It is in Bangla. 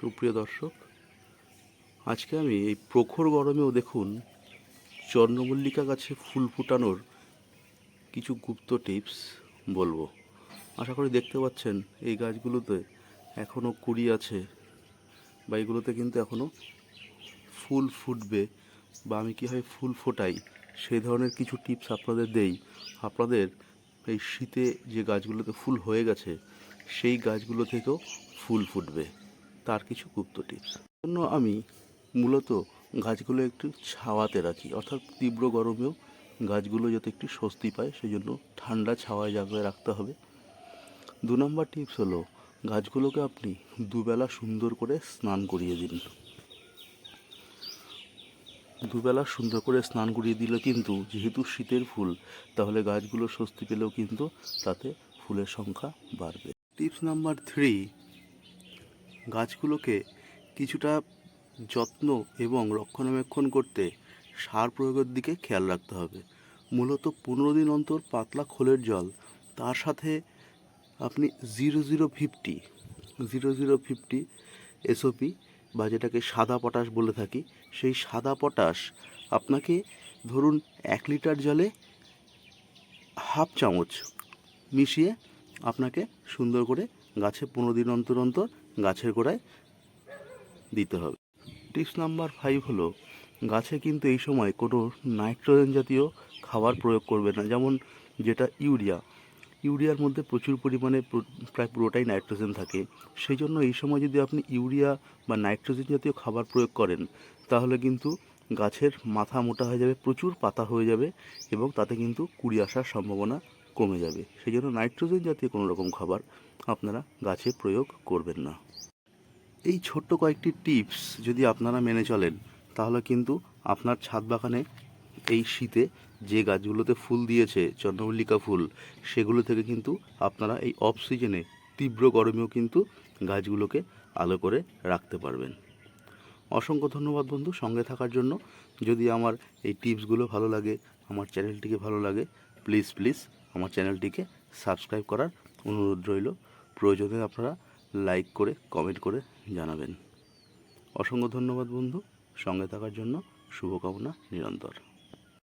সুপ্রিয় দর্শক, আজকে আমি এই প্রখর গরমেও দেখুন চন্দ্রমল্লিকা গাছে ফুল ফুটানোর কিছু গুপ্ত টিপস বলব। আশা করি দেখতে পাচ্ছেন, এই গাছগুলোতে এখনও কুড়ি আছে বা এগুলোতে কিন্তু এখনও ফুল ফুটবে বা আমি কীভাবে ফুল ফোটাই সেই ধরনের কিছু টিপস আপনাদের দেই। আপনাদের এই শীতে যে গাছগুলোতে ফুল হয়ে গেছে, সেই গাছগুলো থেকেও ফুল ফুটবে। তার কিছু গুপ্ত টিপস জন্য আমি মূলত গাছগুলো একটু ছাওয়াতে রাখি, অর্থাৎ তীব্র গরমেও গাছগুলো যাতে একটু স্বস্তি পায় সেই জন্য ঠান্ডা ছাওয়ায় জায়গায় রাখতে হবে। দু নম্বর টিপস হলো, গাছগুলোকে আপনি দুবেলা সুন্দর করে স্নান করিয়ে দিন। দুবেলা সুন্দর করে স্নান করিয়ে দিলে কিন্তু যেহেতু শীতের ফুল, তাহলে গাছগুলো স্বস্তি পেলেও কিন্তু তাতে ফুলের সংখ্যা বাড়বে। টিপস নাম্বার থ্রি গাছগুলোকে কিছুটা যত্ন এবং রক্ষণাবেক্ষণ করতে সার প্রয়োগের দিকে খেয়াল রাখতে হবে। মূলত পনেরো দিন অন্তর পাতলা খোলের জল, তার সাথে আপনি zero zero fifty, zero zero fifty S O P বা যেটাকে সাদা পটাশ বলে থাকি, সেই সাদা পটাশ আপনাকে ধরুন এক লিটার জলে হাফ চামচ মিশিয়ে আপনাকে সুন্দর করে গাছে পনেরো দিন অন্তর অন্তর গাছের গোড়ায় দিতে হবে। টিপস নাম্বার ফাইভ হলো, গাছে কিন্তু এই সময় কোনো নাইট্রোজেন জাতীয় খাবার প্রয়োগ করবে না। যেমন যেটা ইউরিয়া, ইউরিয়ার মধ্যে প্রচুর পরিমাণে প্রায় পুরোটাই নাইট্রোজেন থাকে। সেই জন্য এই সময় যদি আপনি ইউরিয়া বা নাইট্রোজেন জাতীয় খাবার প্রয়োগ করেন, তাহলে কিন্তু গাছের মাথা মোটা হয়ে যাবে, প্রচুর পাতা হয়ে যাবে এবং তাতে কিন্তু কুড়ি আসার সম্ভাবনা কমে যাবে। সেই জন্য নাইট্রোজেন জাতীয় কোনো রকম খাবার আপনারা গাছে প্রয়োগ করবেন না। এই ছোট্ট কয়েকটি টিপস যদি আপনারা মেনে চলেন, তাহলে কিন্তু আপনার ছাদ বাগানে এই শীতে যে গাছগুলোতে ফুল দিয়েছে, চন্দ্রমল্লিকা ফুল, সেগুলো থেকে কিন্তু আপনারা এই অফ সিজনে তীব্র গরমেও কিন্তু গাছগুলোকে আলো করে রাখতে পারবেন। অসংখ্য ধন্যবাদ বন্ধু সঙ্গে থাকার জন্য। যদি আমার এই টিপসগুলো ভালো লাগে, আমার চ্যানেলটিকে ভালো লাগে, প্লিজ প্লিজ আমার চ্যানেলটিকে সাবস্ক্রাইব করার অনুরোধ রইল। প্রয়োজনে আপনারা লাইক করে, কমেন্ট করে জানাবেন। অসংখ্য ধন্যবাদ বন্ধু। সঙ্গে থাকার জন্য শুভকামনা নিরন্তর।